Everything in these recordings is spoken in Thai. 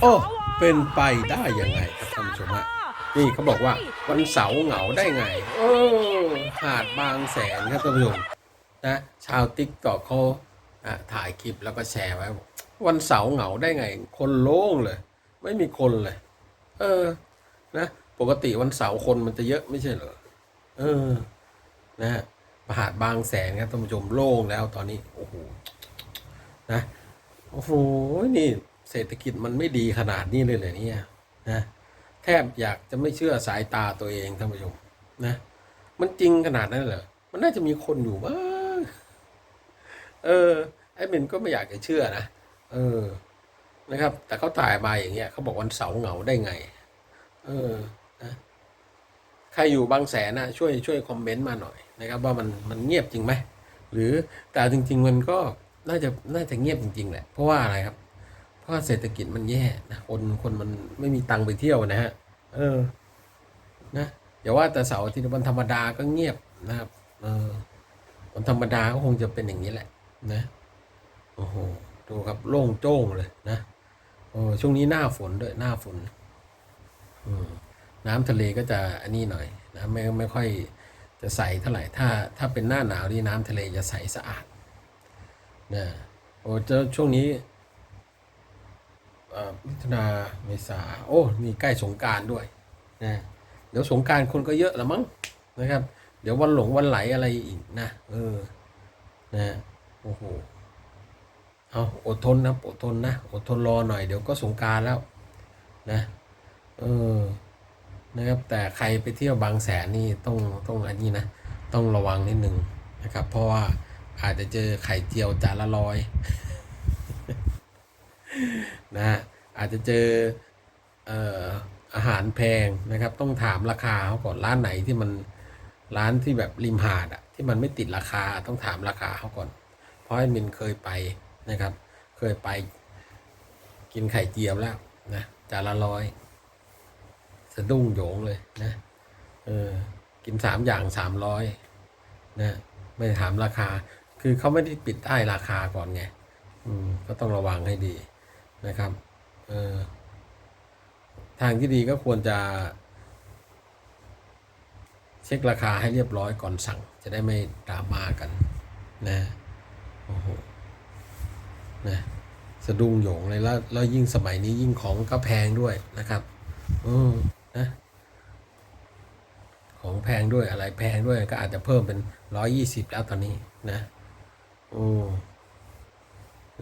โอ้เป็นไปได้ยังไงครับท่านผู้ชมฮะนี่เขาบอกว่าวันเสาร์เหงาได้ไง โอ้หาดบางแสนครับท่านผู้ชมนะชาวติ๊กตอกเขาถ่ายคลิปแล้วก็แชร์ไว้วันเสาร์เหงาได้ไง คนโล่งเลย ไม่มีคนเลย เออ นะ ปกติวันเสาร์คนมันจะเยอะไม่ใช่เหรอเออ นะฮะหาดบางแสนครับท่านผู้ชมโล่งแล้วตอนนี้ โอ้โหนะโอ้โหนี่ เศรษฐกิจมันไม่ดีขนาดนี้เลยเลยเนี่ยนะแทบอยากจะไม่เชื่อสายตาตัวเองท่านผู้ชมนะ มันจริงขนาดนั้นเหรอมันน่าจะมีคนอยู่บ้างเออไอ้เมนก็ไม่อยากจะเชื่อนะเออ นะครับ แต่เขาถ่ายมาอย่างเงี้ยเขาบอกวันเสาร์เหงาได้ไง เออนะใครอยู่บางแสนนะช่วยช่วยคอมเมนต์มาหน่อยนะครับ ว่ามันมันเงียบจริงไหมหรือแต่จริง ๆ มันก็น่าจะน่าจะเงียบจริงๆแหละเพราะว่าอะไรครับ เพราะว่าเศรษฐกิจมันแย่นะคนคนมันไม่มีตังค์ไปเที่ยวนะฮะเออ นะอย่าว่าแต่เสาร์อาทิตย์วันธรรมดาก็เงียบนะครับ เออวันธรรมดาก็คงจะเป็นอย่างนี้แหละ นะโอ้โหดูครับโล่งโจ้งเลยนะโอ้ช่วงนี้หน้าฝนด้วยหน้าฝนอืมน้ำทะเลก็จะอันนี้หน่อยนะไม่ไม่ค่อยจะใสเท่าไหร่ถ้าถ้าเป็นหน้าหนาวนี่น้ำทะเลจะใสสะอาดนะโอ้เจ้าช่วงนี้เอ่อ มิถุนาเมษาโอ้มีใกล้สงการด้วยนะเดี๋ยวสงการคนก็เยอะละมั้งนะครับ เดี๋ยววันหลงวันไหลอะไรอีกนะเออนะโอ้โหเอาอดทนนะอดทนนะอดทนรอหน่อยเดี๋ยวก็สงการแล้วนะเออนะครับแต่ใครไปเที่ยวบางแสนนี่ต้องต้องอันนี้นะต้องระวังนิดนึงนะครับ เพราะว่าอาจจะเจอไข่เจียวจานละร้อย นะฮะอาจจะเจอเอ่ออาหารแพงนะครับ ต้องถามราคาเขาก่อนร้านไหนที่มันร้านที่แบบริมหาดอะที่มันไม่ติดราคาต้องถามราคาเขาก่อน เพราะมินเคยไปนะครับ เคยไปกินไข่เจียวแล้วนะจานละร้อยสะดุ้งโหยงเลยนะเออกินสามอย่างสามร้อยนะไม่ถามราคา คือเขาไม่ได้ปิดใต้ราคาก่อนไง อืม ก็ต้องระวังให้ดี นะครับเออทางที่ดีก็ควรจะ เช็คราคาให้เรียบร้อยก่อนสั่ง จะได้ไม่ดราม่ากันนะโอ้โหนะสะดุ้งโหยงเลยแล้วแล้วยิ่งสมัยนี้ยิ่งของก็แพงด้วยนะครับอืมนะของแพงด้วยอะไรแพงด้วยก็อาจจะเพิ่มเป็นร้อยยี่สิบแล้วตอนนี้นะโอ้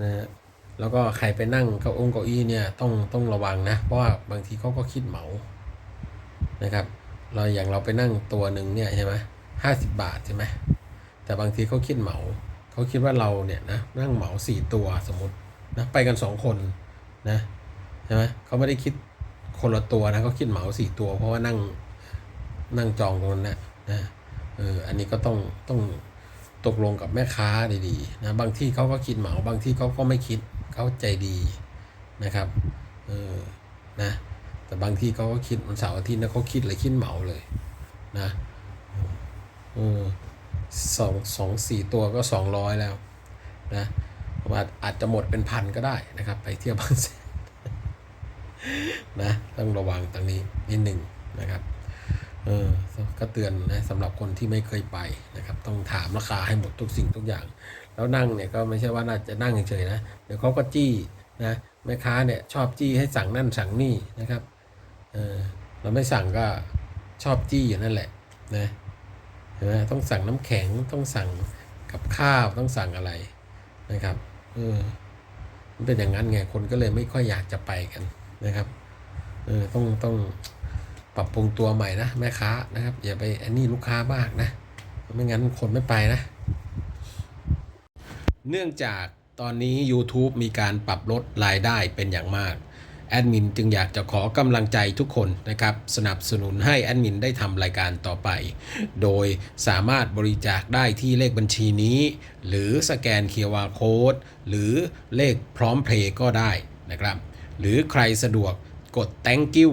นะ แล้วก็ใครไปนั่งเก้าองเก้าอี้เนี่ยต้องต้องระวังนะ เพราะว่าบางทีเขาก็คิดเหมานะครับ เราอย่างเราไปนั่งตัวหนึ่งเนี่ยใช่ไหมห้าสิบบาทใช่ไหมแต่บางทีเขาคิดเหมาเขาคิดว่าเราเนี่ยนะนั่งเหมาสี่ตัวสมมตินะไปกันสองคนนะใช่ไหมเขาไม่ได้คิดคนละตัวนะเขาคิดเหมาสี่ตัว เพราะว่านั่งนั่งจองตรงนั้นนะนะเอออันนี้ก็ต้องต้อง ตกลงกับแม่ค้าดีๆนะบางที่เขาก็คิดเหมาบางที่เขาก็ไม่คิดเขาใจดีนะครับเออนะแต่บางที่เขาก็คิดวันเสาร์อาทิตย์นะเขาคิดเลยคิดเหมาเลยนะเออสองสองสี่ตัวก็สองร้อยแล้วนะอาจอาจจะหมดเป็นพันก็ได้นะครับ ไปเที่ยวบางแสนนะต้องระวังตรงนี้นิดหนึ่งนะครับ เออก็เตือนนะสำหรับคนที่ไม่เคยไปนะครับ ต้องถามราคาให้หมดทุกสิ่งทุกอย่าง แล้วนั่งเนี่ยก็ไม่ใช่ว่าน่าจะนั่งเฉยๆนะเดี๋ยวเขาก็จี้นะแม่ค้าเนี่ยชอบจี้ให้สั่งนั่นสั่งนี่นะครับเออเราไม่สั่งก็ชอบจี้อยู่นั่นแหละนะเห็นไหมต้องสั่งน้ำแข็งต้องสั่งกับข้าวต้องสั่งอะไรนะครับเออมันเป็นอย่างนั้นไงคนก็เลยไม่ค่อยอยากจะไปกันนะครับเออต้องต้อง ปรับปรุงตัวใหม่นะแม่ค้านะครับ อย่าไปอันนี้ลูกค้ามากนะ ไม่งั้นคนไม่ไปนะ เนื่องจากตอนนี้ YouTube มีการปรับลดรายได้เป็นอย่างมากแอดมินจึงอยากจะขอกำลังใจทุกคนนะครับ สนับสนุนให้แอดมินได้ทำรายการต่อไป โดยสามารถบริจาคได้ที่เลขบัญชีนี้ หรือสแกน QR Code หรือเลขพร้อมเพลย์ก็ได้นะครับ หรือใครสะดวกกด thank you